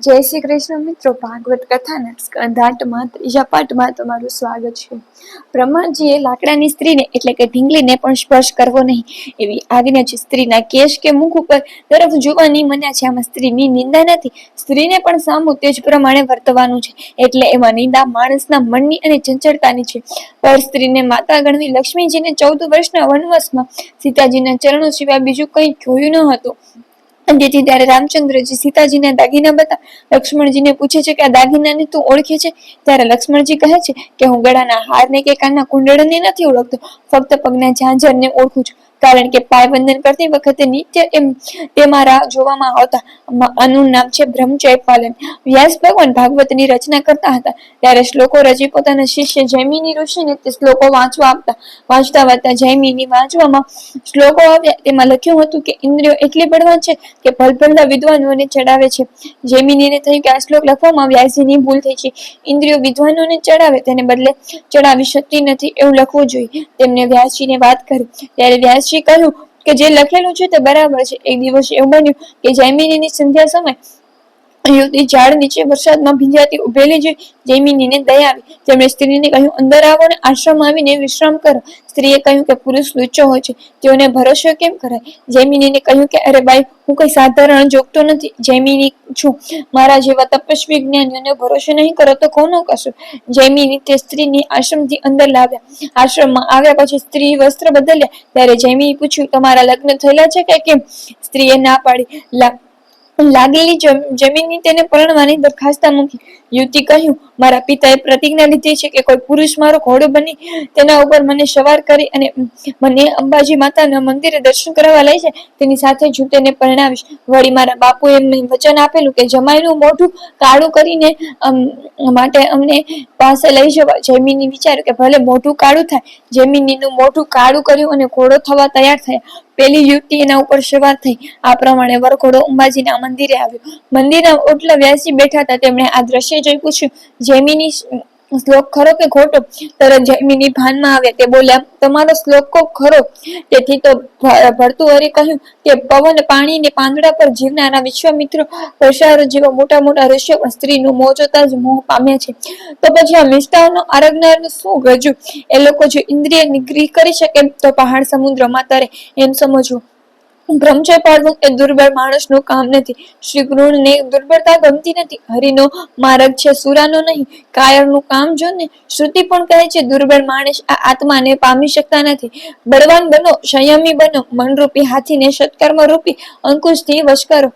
જય શ્રી કૃષ્ણ મિત્રો, ભાગવત કથાના સ્કંધાટમાં ત્રીજા પાઠમાં તમારું સ્વાગત છે. બ્રહ્માજીએ લાકડાની સ્ત્રીને, એટલે કે ઢીંગલીને પણ સ્પર્શ કરવો નહીં. એવી આજ્ઞા છે સ્ત્રીના કેશ કે મુખ ઉપર તરફ જોવાની મના છે. આમાં સ્ત્રીની નિંદા નથી. સ્ત્રીને પણ સામું તે જ પ્રમાણે વર્તવાનું છે. એટલે એમાં નિંદા માણસના મનની અને ચંચળતાની છે. પર સ્ત્રીને માતા ગણવી લક્ષ્મીજીને ચૌદ વર્ષના વનવાસમાં સીતાજીના ચરણો સિવાય બીજું કંઈ જોયું ન હતું. તેથી ત્યારે રામચંદ્રજી સીતાજીના દાગીના બતા લક્ષ્મણજીને પૂછે છે કે આ દાગીનાને તું ઓળખે છે? ત્યારે લક્ષ્મણજી કહે છે કે હું ગળાના હારને કે કાનના કુંડળને નથી ઓળખતો. ફક્ત પગના ઝાંઝરને ઓળખું છું. કારણ કે પાયવંદન કરતી વખતે નિત્ય એમ તે મારા જોવામાં આવતા. આનું નામ છે બ્રહ્મચયપાલન વ્યાસ ભગવાન ભાગવતની રચના કરતા હતા. ત્યારે શ્લોકો રચી પોતાના શિષ્ય જૈમિની ઋષિને તે શ્લોકો વાંચવા આપતા. વાંચતા વાંચતા જૈમિની વાંચવામાં શ્લોકો આવ્યા. તેમાં લખ્યું હતું કે ઇન્દ્રિયો એટલી બળવાન છે કે ભલભલના વિદ્વાનોને ચડાવે છે. જૈમિનીને થયું કે આ શ્લોક લખવામાં વ્યાસજીની ભૂલ થઈ છે. ઇન્દ્રિયો વિદ્વાનોને ચડાવે, તેને બદલે ચડાવી શકતી નથી એવું લખવું જોઈએ. તેમને વ્યાસજીને વાત કરી. ત્યારે વ્યાસજી કહ્યું કે જે લખેલું છે તે બરાબર છે. એક દિવસ એવું બન્યું કે જૈમિનીની સંધ્યા સમય યુવતી ઝાડ નીચે વરસાદમાં ભીંજાતી ઉભેલી જોઈ જૈમિનીને દયા આવી. તેમણે સ્ત્રીને કહ્યું, અંદર આવો અને આશ્રમ આવીને વિશ્રામ કરો. સ્ત્રીએ કહ્યું કે, પુરુષ લુચ્ચો હોય છે, તેઓને ભરોસો કેમ કરાય? જૈમિનીને કહ્યું કે, અરે બાઈ, હું કઈ સાધારણ જોગતો નથી, જૈમિની છું. મારા જેવા તપસ્વી જ્ઞાનીઓને ભરોસો નહીં કરો તો કોનો કશું જૈમિની તે સ્ત્રીની આશ્રમથી અંદર લાવ્યા. આશ્રમમાં આવ્યા પછી સ્ત્રી વસ્ત્ર બદલ્યા. ત્યારે જૈમિની પૂછ્યું, તમારા લગ્ન થયેલા છે કે કેમ? સ્ત્રીએ ના પાડી. લાગેલી જમીનની તેને પરણવાની દરખાસ્ત મૂકી. યુવતી કહ્યું, મારા પિતાએ પ્રતિજ્ઞા લીધી છે કે કોઈ પુરુષ મારો ઘોડો બની તેના ઉપર મને સવાર કરી અને મને અંબાજી માતાના મંદિરે દર્શન કરવા લઈ છે તેની સાથે જ હું તેને પરણાવીશ. વળી મારા બાપુએ એમને વચન આપેલું કે જમાઈનું મોઢું કાળું કરીને માટે અમને પાસે લઈ જવા. જમીની વિચાર્યું કે ભલે મોઢું કાળું થાય, જમીનીનું મોઢું કાળું કર્યું અને ઘોડો થવા તૈયાર થયા પેલી યુવતી એના ઉપર સવાર થઈ. આ પ્રમાણે વરઘોડો અંબાજીના મંદિરે આવ્યો. મંદિરના ઓટલા વ્યાસી બેઠા હતા. તેમણે આ દ્રશ્ય જોઈ પૂછ્યું જેમીની શ્લોક ખરો કે ખોટો? તરત જૈમિની ભાનમાં આવ્યા તે બોલ્યા, તમારો શ્લોક ખરો. તેથી તો ભરતુહરે કહ્યું કે, પવન પાણી ને પાંદડા પર જીવનારા વિશ્વામિત્રો પ્રસારો જેવા મોટા મોટા ઋષિઓ સ્ત્રીનું મોં જોતા જ મોહ પામ્યા છે. તો પછી આ મિષ્ટાનો આરગનારનું શું ગજુ એ લોકો જો ઇન્દ્રિય નિગ્રહ કરી શકે તો પહાડ સમુદ્રમાં તરે. એમ સમજવું. બ્રહ્મચર્ય પાળવું એ દુર્બળ માણસનું કામ નથી. શ્રી કૃષ્ણને દુર્બળતા ગમતી નથી. હરિનો માર્ગ છે સુરાનો નહીં. કાયરનું કામ જો ને, શ્રુતિ પણ કહે છે દુર્બળ માણસ આ આત્માને પામી શકતા નથી. બળવાન બનો, સંયમી બનો, મનરૂપી હાથીને સત્કર્મ રૂપી અંકુશથી વશ કરો.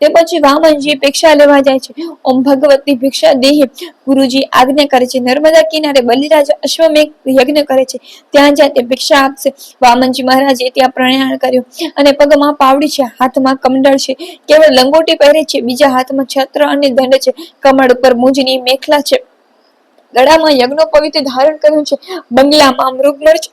તે પછી વામનજી ભિક્ષા લેવા જાય છે. ઓમ ભગવતી ભિક્ષા દેહી. ગુરુજી આજ્ઞા કરે છે. નર્મદા કિનારે બલિરાજ અશ્વમેઘ યજ્ઞ કરે છે. ત્યાં જ્યાં તે ભિક્ષા આપશે. વામનજી મહારાજે ત્યાં પ્રયાણ કર્યું. અને પગમાં પાવડી છે. હાથમાં કમંડળ છે. કેવળ લંગોટી પહેરે છે. બીજા હાથમાં છત્ર અને દંડ છે. કમળ ઉપર મુજની મેખલા છે. ગળામાં યજ્ઞો પવિત્ર ધારણ કર્યું છે. બંગલામાં મૃગમર્ચ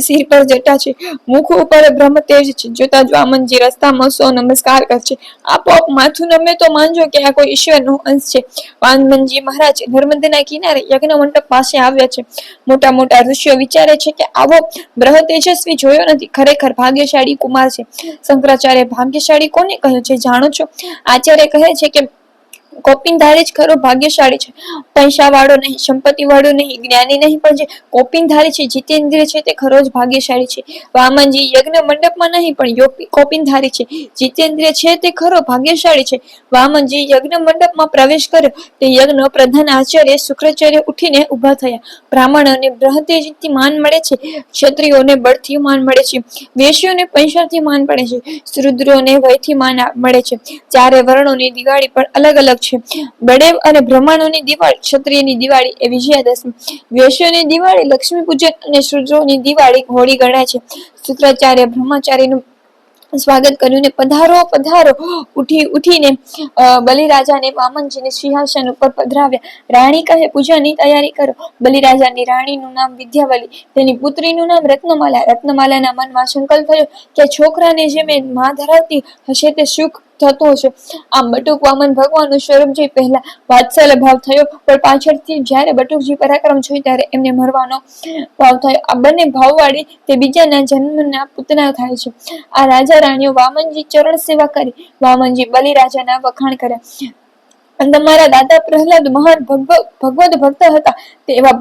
સિર પર જટા છે. મુખ ઉપર બ્રહ્મ તેજ છે. જોતા જો આમનજી રસ્તામાં સો નમસ્કાર કરશે આપોઆપ માથું નમે તો માનજો કે આ કોઈ ઈશ્વરનો અંશ છે. વાનમનજી મહારાજ નર્મદાના કિનારે યજ્ઞ મંડપ પાસે આવ્યા છે. મોટા મોટા ઋષિઓ વિચારે છે કે આવો બ્રહ તેજસ્વી જોયો નથી. ખરેખર ભાગ્યશાળી કુમાર છે. શંકરાચાર્ય ભાગ્યશાળી કોને કહ્યું છે? જાણો છો? આચાર્ય કહે છે કે કોપિનધારી જ ખરો, ભાગ્યશાળી છે. પૈસા વાળો નહીં સંપત્તિ વાળો નહીં, જ્ઞાની નહીં, પણ જે કોપિનધારી છે, જીતેન્દ્ર છે, તે ખરો જ ભાગ્યશાળી છે. વામનજી, યજ્ઞ મંડપમાં નહીં, પણ કોપિનધારી છે. જીતેન્દ્ર છે, તે ખરો ભાગ્યશાળી છે. વામનજી, યજ્ઞ મંડપમાં પ્રવેશ કર્યો. તે યજ્ઞ પ્રધાન આચાર્ય શુક્રાચાર્ય ઉઠીને ઊભા થયા. બ્રાહ્મણોને બ્રહ્મતેજથી માન મળે છે. ક્ષત્રિયોને બળથી માન મળે છે. વેશ્યોને પૈસાથી માન પડે છે. શુદ્રોને વયથી માન મળે છે. ચારે વર્ણોની દિવાળી પણ અલગ અલગ છે બળેવ અને બ્રહ્માંડોની દિવાળી, ક્ષત્રિયની દિવાળી એ વિજયાદશમી. વૈશ્યોની દિવાળી, લક્ષ્મી પૂજન અને શુદ્રોની દિવાળી હોળી ગણાય છે. શુક્રાચાર્ય બ્રહ્મચારીનું સ્વાગત કર્યું ને પધારો પધારો, ઉઠી, ઉઠીને બલિરાજાને વામનજીને સિંહાસન ઉપર પધરાવ્યા. રાણી કહે, પૂજાની તૈયારી કરો. બલિરાજાની રાણીનું નામ વિદ્યાવલી, તેની પુત્રીનું નામ રત્નમાલા. રત્નમાલાના મનમાં સંકલ્પ થયો કે છોકરાને જે મેં માં ધરાવતી હશે તે સુખ થતો છે આમ બટુક વામન ભગવાનનું સ્વરૂપ જોઈ પહેલા વાત્સલ્ય ભાવ થયો, પણ પાછળથી જ્યારે બટુકજી પરાક્રમ જોઈ ત્યારે એમને મરવાનો ભાવ થયો. આ બંને ભાવવાળી તે બીજાના જન્મના પુતના થાય છે. આ રાજા રાણીઓ વામનજી ચરણ સેવા કરી. વામનજી બલિરાજાના વખાણ કર્યા. તમારા દાદા પ્રહલાદ મહાન ભગવત ભક્ત હતા. તે એવા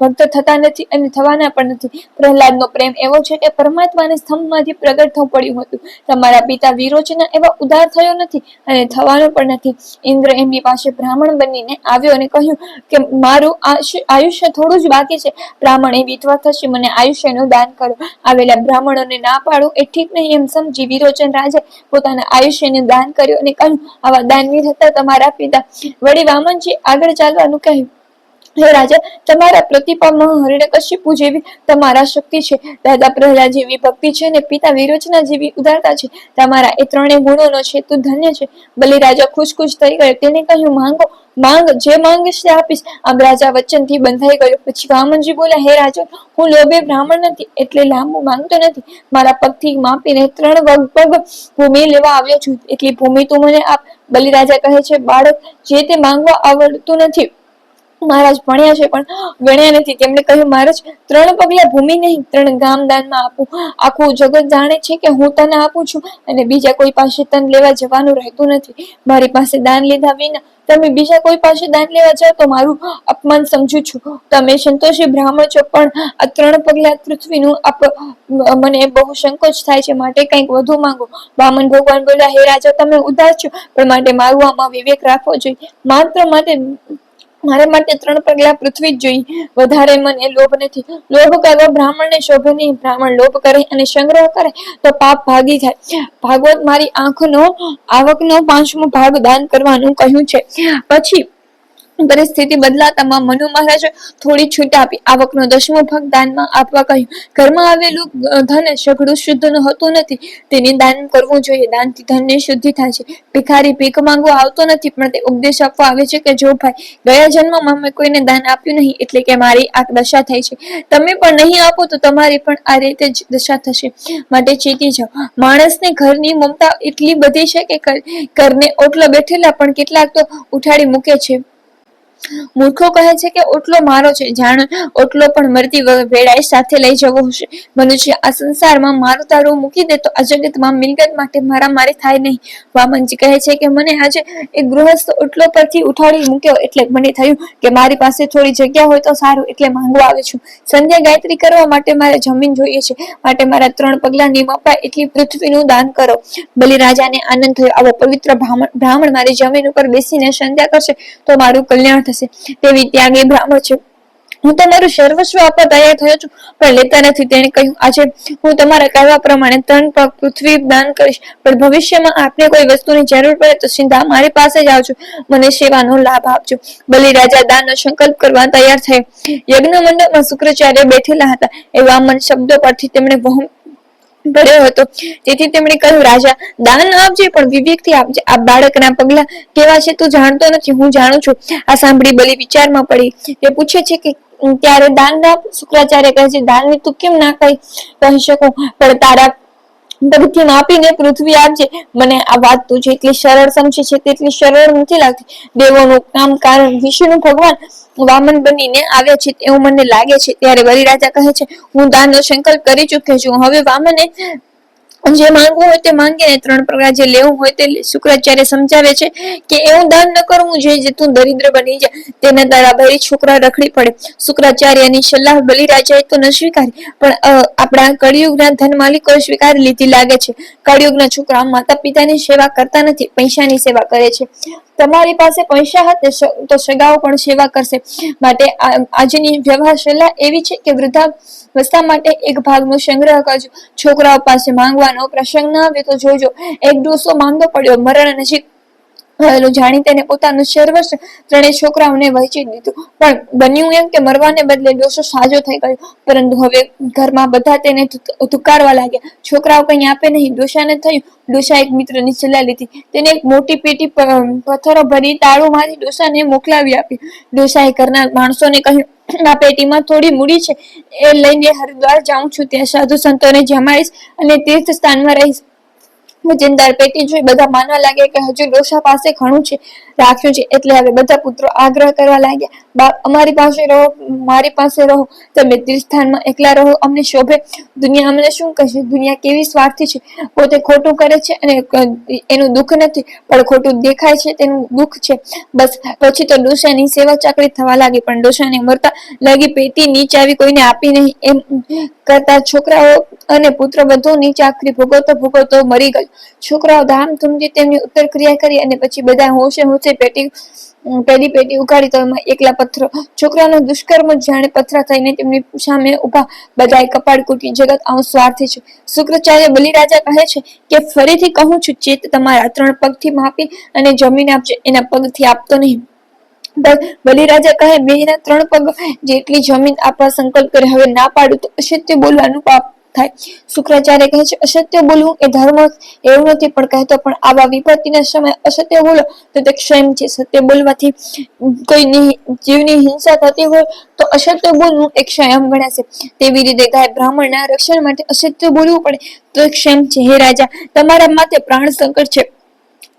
ભક્ત થતા નથી અને થવાના પણ નથી. પ્રહલાદનો પ્રેમ એવો છે કે પરમાત્માને સ્તંભમાંથી પ્રગટ થવું પડ્યું હતું. તમારા પિતા વિરોચના એવા ઉદાર થયો નથી અને થવાનો પણ નથી. ઇન્દ્ર એમની પાસે બ્રાહ્મણ બનીને આવ્યો અને કહ્યું કે મારું આયુષ્ય થોડું જ બાકી છે. બ્રાહ્મણ એ વિધવા થશે, મને આયુષ્યનું દાન કરો. આવેલા બ્રાહ્મણોને ના પાડું એ ઠીક નહીં એમ સમજી વિરોચન રાજે પોતાના આયુષ્યનું દાન કર્યું અને કહ્યું, આવા દાનવીર હતા તમારા પિતા વળી વામનજી આગળ ચાલવાનું કહ્યું. હે રાજા, તમારા પ્રતિભામાં હરિણકશ્યપુ જેવી તમારા શક્તિ છે. દાદા પ્રહલાદ જેવી ભક્તિ છે અને પિતા વિરોચના જેવી ઉદારતા છે. તમારા એ ત્રણેય ગુણોનો છે તું ધન્ય છે. બલિ રાજા ખુશ ખુશ થઈ ગયો. તેને કહ્યું, માંગો, માંગ, જે માંગીશ તે આપીશ. આમ રાજા વચનથી બંધાઈ ગયો. પછી વામનજી બોલ્યા, હે રાજા, હું લોભે બ્રાહ્મણ નથી, એટલે લાંબુ માંગતો નથી. મારા પગથી માપીને ત્રણ વગ, પગ ભૂમિ લેવા આવ્યો છું. એટલી ભૂમિ તું મને આપ. બલિ રાજા કહે છે, બાળક, જે તે માંગવા આવડતું નથી મહારાજ ભણ્યા છે, પણ ગણ્યા નથી. તેમણે કહ્યું, મહારાજ, ત્રણ પગલા ભૂમિ નહીં, ત્રણ ગામ દાનમાં આપું. આખું જગત જાણે છે કે હું તને આપું છું અને બીજા કોઈ પાસે તન લેવા જવાનું રહેતું નથી. મારી પાસે દાન લીધા વિના તમે બીજા કોઈ પાસે દાન લેવા જાઓ તો મારું અપમાન સમજુ છું. તમે સંતોષી બ્રાહ્મણ છો, પણ આ ત્રણ પગલા પૃથ્વીનું આપ, મને બહુ સંકોચ થાય છે. માટે કંઈક વધુ માંગો. વામન ભગવાન બોલ્યા, હે રાજા, તમે ઉદાસ છો. પણ માટે મારું આમાં વિવેક રાખવો જોઈએ. માત્ર માટે મારા માટે ત્રણ પગલા પૃથ્વી જ જોઈ. વધારે મને લોભ નથી. લોભ કરવો બ્રાહ્મણને શોભે નહીં. બ્રાહ્મણ લોભ કરે અને સંગ્રહ કરે તો પાપ ભાગી જાય. ભાગવત મારી આંખનો, આવકનો પાંચમો ભાગ દાન કરવાનું કહ્યું છે. પછી પરિસ્થિતિ બદલાતામાં મનુ મહારાજે થોડી છૂટ આપી. આવકનો દસમો ભાગ દાનમાં આપવા કહ્યું. ઘરમાં આવેલું ધન સઘળું શુદ્ધ હોતું નથી. તેને દાન કરવું જોઈએ. દાનથી ધનની શુદ્ધિ થાય છે. ભિખારી ભીખ માંગવા આવતો નથી, પણ તે ઉપદેશ આપવા આવે છે કે જો ભાઈ, ગયા જન્મમાં મેં કોઈને દાન આપ્યું નહીં, એટલે કે મારી આ દશા થઈ છે. તમે પણ નહીં આપો તો તમારી પણ આ રીતે જ દશા થશે. માટે ચેતી જાઓ. માણસને ઘરની મમતા એટલી બધી છે કે ઘરને ઓટલા બેઠેલા પણ કેટલાક તો ઉઠાડી મૂકે છે. મૂર્ખો કહે છે કે ઓટલો મારો છે, જાણ ઓટલો પણ મરતી વેળાએ સાથે લઈ જવો હશે. મનુષ્ય આ સંસારમાં મારું તારું મૂકી દે આ જગતમાં મિલકત માટે મારા મારે થાય નહીં. વામનજી કહે છે કે મને આજે એ ગૃહસ્થ ઓટલો પરથી ઉઠાડી મૂક્યો એટલે મને થયું કે મારી પાસે થોડી જગ્યા હોય તો સારું એટલે માંગવા આવે છું. સંધ્યા ગાયત્રી કરવા માટે મારે જમીન જોઈએ છે. માટે મારા ત્રણ પગલા મપાય એટલી પૃથ્વીનું દાન કરો. બલિરાજાને આનંદ થયો. આવો પવિત્ર બ્રાહ્મણ મારી જમીન ઉપર બેસીને સંધ્યા કરશે તો મારું કલ્યાણ થશે. તેવી ત્યાગી બ્રાહ્મણ છે. હું તમારું સર્વસ્વ આપવા તૈયાર થયો છું, પણ લેતા નથી. તેણે કહ્યું, આજે હું તમારા કહેવા પ્રમાણે ત્રણ પગ પૃથ્વી દાન કરીશ, પણ ભવિષ્યમાં આપને કોઈ વસ્તુની જરૂર પડે તો સીધા મારી પાસે જ આવજો મને સેવાનો લાભ આપજો. બલિરાજા દાનનો સંકલ્પ કરવા તૈયાર થયો. યજ્ઞ મંડપમાં શુક્રાચાર્ય બેઠેલા હતા. એ વામન શબ્દો પરથી તેમણે ભર્યો હતો. તેથી તેમણે કહ્યું, રાજા, દાન આપજે, પણ વિવેકથી આપજે. આ બાળકના પગલા કેવા છે તું જાણતો નથી. હું જાણું છું. આ સાંભળી બલી વિચારમાં પડી. તે પૂછે છે કે, ત્યારે દાન ના શુક્રાચાર્ય કહે છે દાન તું કેમ ના કહી કહી શકું? પણ તારા પગથી માપીને પૃથ્વી આપજે મને આ વાત તું જેટલી સરળ સમજે છે તેટલી સરળ નથી લાગતી. દેવોનું કામ કારણ વિષ્ણુ ભગવાન વામન બનીને આવ્યા છે એવું મને લાગે છે. ત્યારે બલિરાજા કહે છે, હું દાનનો સંકલ્પ કરી ચૂક્યો છું. હવે વામને જે માંગવું હોય તે માંગીને ત્રણ પ્રકાર જે લેવું હોય તે શુક્રાચાર્ય સમજાવે છે કે એવું દાન ન કરવું જોઈએ જે તું દરિદ્ર બની જાય. તેના તારા ભાઈ છોકરા રખડી પડે. શુક્રાચાર્યની સલાહ બલિરાજાએ તો ન સ્વીકારી, પણ આપણા કળિયુગના ધન માલિકોએ સ્વીકારી લીધી લાગે છે. કળિયુગના છોકરા માતા પિતાની સેવા કરતા નથી, પૈસાની સેવા કરે છે. તમારી પાસે પૈસા હશે, તો સગાઓ પણ સેવા કરશે. માટે આજની વ્યવહાર સલાહ એવી છે કે વૃદ્ધાવસ્થા માટે એક ભાગનો સંગ્રહ કરજો. છોકરાઓ પાસે માંગવાનો પ્રસંગ ન આવે તો જોજો. એક ડોસો માંગો પડ્યો, મરણ નજીક આવેલું જાણી તેને પોતાનું સર્વસ્વ ત્રણેય છોકરાઓને વહેંચી દીધું. પણ બન્યું એમ કે મરવાને બદલે ડોસો સાજો થઈ ગયો. પરંતુ હવે ઘરમાં બધા તેને ધુકારવા લાગ્યા. છોકરાઓ કંઈ આપે નહીં, ડોસાને થયું. ડોસા એક મિત્રની સલાહ લીધી. તેને એક મોટી પેટી પથ્થરો ભરી તાળુમાંથી ડોસાને મોકલાવી આપી. ડોસાએ ઘરના માણસોને કહ્યું, આ પેટીમાં થોડી મૂડી છે. એ લઈને હરિદ્વાર જાઉં છું. ત્યાં સાધુ સંતોને જમાઈશ અને તીર્થ સ્થાનમાં રહીશ. વજનદાર પેટી જોઈ બધા માનવા લાગ્યા કે હજુ ડોસા પાસે ઘણું છે, રાખ્યું છે. એટલે હવે બધા પુત્રો આગ્રહ કરવા લાગ્યા, બાપ, અમારી પાસે રહો, મારી પાસે રહો. તમે તીર્થસ્થાનમાં એકલા રહો, અમને શોભે. દુનિયા અમને શું કહેશે? દુનિયા કેવી સ્વાર્થી છે? પોતે ખોટું કરે છે અને એનું દુઃખ નથી, પણ ખોટું દેખાય છે તેનું દુઃખ છે. બસ, પછી તો ડોસાની સેવા ચાકરી થવા લાગી, પણ ડોસાને મરતા લાગી પેટી નીચે આવી કોઈને આપી નહીં. એમ કરતા છોકરાઓ અને પુત્ર બધું નીચે આખરી ભોગવતો ભોગવતો મરી ગયો. છોકરાઓ ધામધૂમથી તેમની ઉત્તર ક્રિયા કરી અને પછી બધા હોશે હોશે પેટી પેલી પેટી ઉગાડી તો એમાં એકલા પથ્થરો છોકરાનો દુષ્કર્મ જાણે પથરા થઈને તેમની સામે ઊભા બધાએ કપાળ કૂટી, જગત આવું સ્વાર્થી છે. શુક્રાચાર્ય બલિરાજા કહે છે કે ફરીથી કહું છું, ચેત તમારા ત્રણ પગથી માપી અને જમીન આપજે, એના પગથી આપતો નહીં. બલિરાજા કહે બેના ત્રણ પગ જેટલી જમીન આપવા સંકલ્પ કરે, હવે ના પાડું તો અસત્ય બોલવાનું પાપ થાય. શુક્રાચાર્ય કહે છે, અસત્ય બોલવું એ ધર્મ એવું નથી, પણ કહેતો પણ આવા વિપત્તિના સમયે અસત્ય બોલો. તો તે ક્ષેમ છે. સત્ય બોલવાથી કોઈની જીવની હિંસા થતી હોય તો અસત્ય બોલવું એક ક્ષયમ ગણાશે. તેવી રીતે ગાય બ્રાહ્મણના રક્ષણ માટે અસત્ય બોલવું પડે તો એ ક્ષેમ છે. હે રાજા, તમારા માથે પ્રાણ સંકટ છે.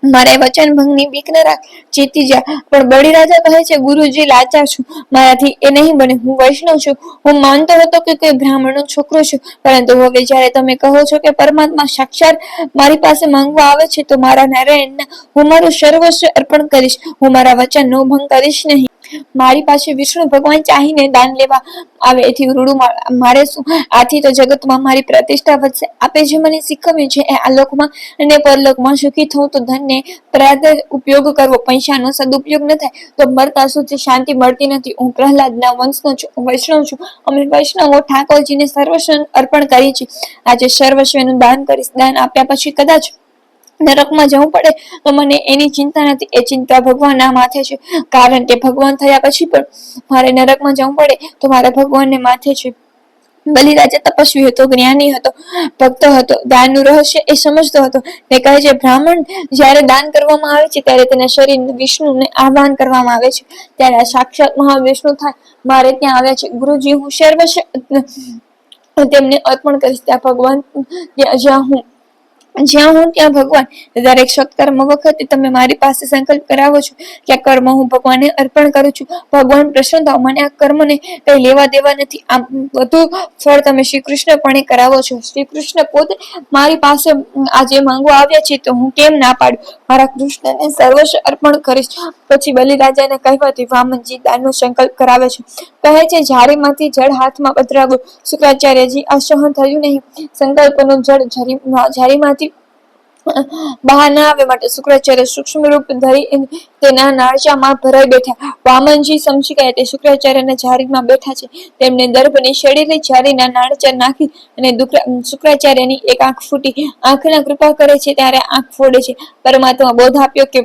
મારે વચન ભંગની બીક ન રાખ, જીતી જા. પણ બળી રાજા કહે છે, ગુરુજી લાચાર છું. મારાથી એ નહીં બને. હું વૈષ્ણવ છું. હું માનતો હતો કે કોઈ બ્રાહ્મણનો છોકરો છું. પરંતુ હવે જ્યારે તમે કહો છો કે પરમાત્મા સાક્ષાત મારી પાસે માંગવા આવે છે, તો મારા નારાયણના હું મારું સર્વસ્વ અર્પણ કરીશ. હું મારા વચનનો ભંગ કરીશ નહીં. મારી પાસે વિષ્ણુ ભગવાન ચાહીને દાન લેવા આવે એથી રૂડું મારે શું? આથી તો જગતમાં મારી પ્રતિષ્ઠા વધશે. આપે જે મને શીખવ્યું છે એ લોકમાં અને પરલોકમાં સુખી થવું તો ધનને પ્રાદ ઉપયોગ કરવો, પૈસાનો સદુપયોગ ન થાય. તો મરતા સુધી શાંતિ મળતી નથી. હું પ્રહલાદના વંશનો છું, હું વૈષ્ણવ છું. અમે વૈષ્ણવો ઠાકોરજીને સર્વસ્વ અર્પણ કરી છે આજે સર્વસ્વનું દાન કરીશ. દાન આપ્યા પછી કદાચ નરકમાં જવું પડે, તો મને એની ચિંતા નથી. એ ચિંતા ભગવાનના માથે છે. કારણ કે ભગવાન થયા પછી પણ મારે નરકમાં જવું પડે, તો મારા ભગવાનને માથે છે. બલિરાજા તપસ્વી હતો, જ્ઞાની હતો, ભક્ત હતો, દાનનું રહસ્ય એ સમજતો હતો. ને કહે છે, બ્રાહ્મણ, જ્યારે દાન કરવામાં આવે છે, ત્યારે તેના શરીર વિષ્ણુને આહવાન કરવામાં આવે છે. ત્યારે આ સાક્ષાત મહાવિષ્ણુ થાય. મારે ત્યાં આવ્યા છે. ગુરુજી, હું સર્વ તેમને અર્પણ કરીશ. ત્યાં ભગવાન જ્યાં હું જ્યાં હું, ત્યાં ભગવાન. દરેક સત્કર્મ વખતે તમે મારી પાસે સંકલ્પ કરાવો છો કે આ કર્મ હું ભગવાનને અર્પણ કરું છું. ભગવાન પ્રસન્ન થાવ મને આ કર્મને કઈ લેવા દેવા નથી. આમ બધું ફળ તમે શ્રી કૃષ્ણ પણ કરાવો છો. શ્રી કૃષ્ણ પોતે મારી પાસે આજે માંગવા આવ્યા છે તો હું કેમ ના પાડું? મારા કૃષ્ણને સર્વસ્વ અર્પણ કરીશ. પછી બલિરાજાને કહેવાથી વામનજી, દાનનો સંકલ્પ કરાવે છે. કહે છે, ઝાડીમાંથી જળ હાથમાં પધરાવ્યું શુક્રાચાર્યજી, આ સહન થયું નહીં. સંકલ્પનું જળ ઝારી ઝારીમાંથી બહાર ના આવે માટે શુક્રાચાર્ય સૂક્ષ્મ રૂપ ધરી તેના નાળચામાં ભરાઈ બેઠા. વામનજી સમજી ગયા તે શુક્રાચાર્યના ઝારીમાં બેઠા છે. તેમને દર્ભની શરીરે ઝારીના નાળચા નાખી અને શુક્રાચાર્યની એક આંખ ફૂટી. આંખના કૃપા કરે છે ત્યારે આંખ ફોડે છે. પરમાત્મા બોધ આપ્યો કે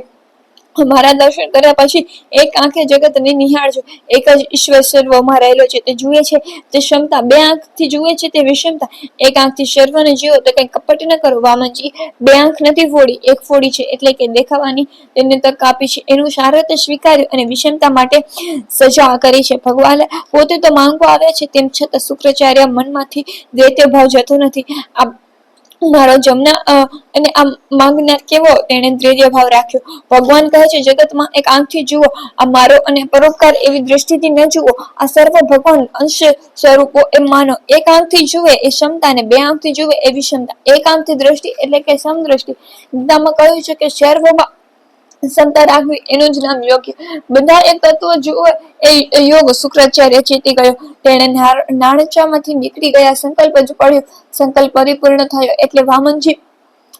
મારા દર્શન કર્યા પછી એક આંખે જગતને નિહાળજો. એક જ ઈશ્વર સર્વમાં રહેલો છે, તે જુએ છે, તે ક્ષમતા બે આંખથી જુએ છે, તે વિષમતા. એક આંખથી સર્વને જીવો તો કઈ કપટ ન કરો, વામનજી. બે આંખ નથી ફોડી, એક ફોડી છે, એટલે કે દેખાવાની તેને તક આપી છે. એનું સારથ્ય સ્વીકાર્યું અને વિષમતા માટે સજા કરી છે. ભગવાન પોતે તો માંગવા આવ્યા છે, તેમ છતાં શુક્રાચાર્ય મનમાંથી દૈત્ય ભાવ જતો નથી. આ મારો જમના અને આ માંગનાર કેવો? તેણે દ્રવ્ય ભાવ રાખ્યો. ભગવાન કહે છે, જગતમાં એક આંખથી જુઓ, આ મારો અને પરોપકાર એવી દ્રષ્ટિથી ન જુઓ. આ સર્વ ભગવાન અંશ સ્વરૂપો એમ માનો. એક આંખથી જુએ એ ક્ષમતા અને બે આંખથી જુએ એ વિષમતા એક આંખથી દ્રષ્ટિ એટલે કે સમદ્રષ્ટિ. ગીતામાં કહ્યું છે કે સર્વમાં ક્ષમતા રાખવી એનું જ નામ યોગ બધા એક તત્વ જુઓ એ યોગ શુક્રાચાર્ય ચેતી ગયો. તેણે નાણચામાંથી નીકળી ગયા, સંકલ્પ જ પડ્યો. સંકલ્પ પરિપૂર્ણ થયો, એટલે વામનજી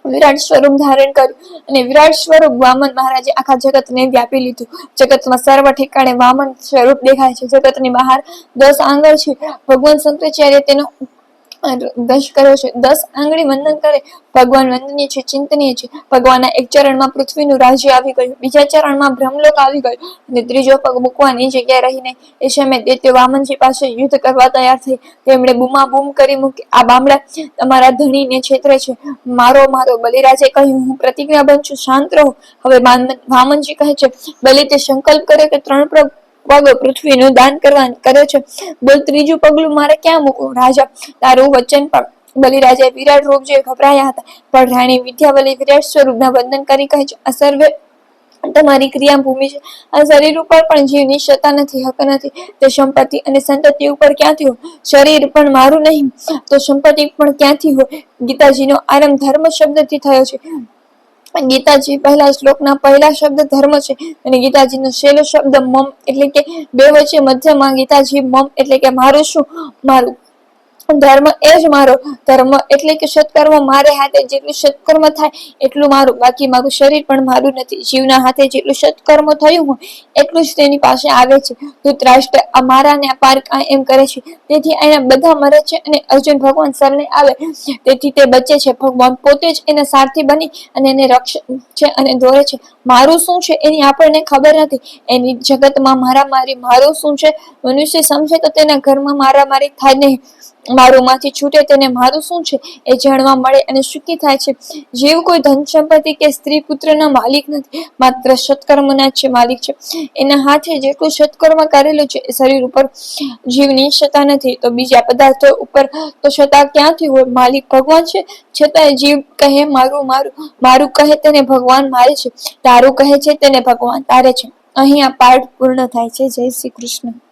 વિરાટ સ્વરૂપ ધારણ કર્યું અને વિરાટ સ્વરૂપ વામન મહારાજે આખા જગતને વ્યાપી લીધું. જગતમાં સર્વ ઠેકાણે વામન સ્વરૂપ દેખાય છે. જગતની બહાર દસ આંગળ છે. ભગવાન શંકરાચાર્ય તેનો દશ કર્યો છે. દસ આંગળી વંદન કરે. ભગવાન વંદનીય છે, ચિંતનીય છે. ભગવાનના એક ચરણમાં પૃથ્વીનું રાજ્ય આવી ગયું. બીજા ચરણમાં બ્રહ્મલોક આવી ગયું. અને ત્રીજો પગ મૂકવાની જગ્યાએ રહીને એ સમયે દૈત્ય વામનજી પાસે યુદ્ધ કરવા તૈયાર થઈ. તેમણે બૂમા બૂમ કરી મૂકી. આ બામડા તમારા ધણીને છેતરે છે. મારો મારો બલિરાજે કહ્યું, હું પ્રતિજ્ઞા બન છું. શાંત રહો. હવે વામનજી કહે છે, બલિ તે સંકલ્પ કરે કે ત્રણ પગ પગ પૃથ્વીનું દાન કરવા કરે છે. બોલ, ત્રીજું પગલું મારે ક્યાં મૂકવું? રાજા, તારું વચન પણ. બલિરાજાએ વિરાટ રૂપ જોઈ ગભરાયા હતા. પણ રાણી વિદ્યાવલી વિરાટ સ્વરૂપના વંદન કરી કહે છે આ તમારી ક્રિયા ભૂમિ છે. આ શરીર ઉપર પણ જીવની સત્તા નથી, હક નથી. તે સંપત્તિ અને સંતતિ ઉપર ક્યાંથી હોય? શરીર પણ મારું નહીં. તો સંપત્તિ પણ ક્યાંથી હોય? ગીતાજીનો આરંભ ધર્મ શબ્દથી થયો છે. ગીતાજી પહેલા શ્લોકના પહેલા શબ્દ ધર્મ છે અને ગીતાજીનો છેલ્લો શબ્દ મમ એટલે કે બે વચ્ચે મધ્યમાં ગીતાજી મમ એટલે કે મારું શું? મારું ધર્મ એ જ મારો ધર્મ. એટલે કે સત્કર્મ મારે હાથે જેટલું સત્કર્મ થાય એટલું મારું. બાકી મારું શરીર પણ મારું નથી. જીવના હાથે જેટલું સત્કર્મ થયું હોય એટલું જ તેની પાસે આવે છે. ધૃતરાષ્ટ્ર આ મારા ને કાંઈ એમ કરે છે. તેથી અહીંયા બધા મરે છે અને અર્જુન ભગવાન શરણે આવે. તેથી તે બચે છે. ભગવાન પોતે જ એના સારથી બની અને એને રક્ષ છે અને દોરે છે. મારું શું છે એની આપણને ખબર નથી. એની જગતમાં મારામારી મારું શું છે? મનુષ્ય સમજે તો તેના ઘરમાં મારામારી થાય નહીં. મારું માંથી છૂટે તેને મારું શું છે એ જાણવા મળે અને સુખી થાય છે. જીવ કોઈ ધન સંપત્તિ કે સ્ત્રી પુત્રના માલિક નથી, માત્ર સત્કર્મના છે માલિક છે. એના હાથે જેટલું સત્કર્મ કરેલું છે એ શરીર ઉપર જીવની સત્તા નથી, તો બીજા પદાર્થો ઉપર તો સત્તા ક્યાંથી હોય? માલિક ભગવાન છે? છતાંય જીવ કહે, મારું મારું મારું કહે તેને ભગવાન મારે છે. તારું કહે છે તેને ભગવાન તારે છે. અહીં આ પાઠ પૂર્ણ થાય છે. જય શ્રી કૃષ્ણ.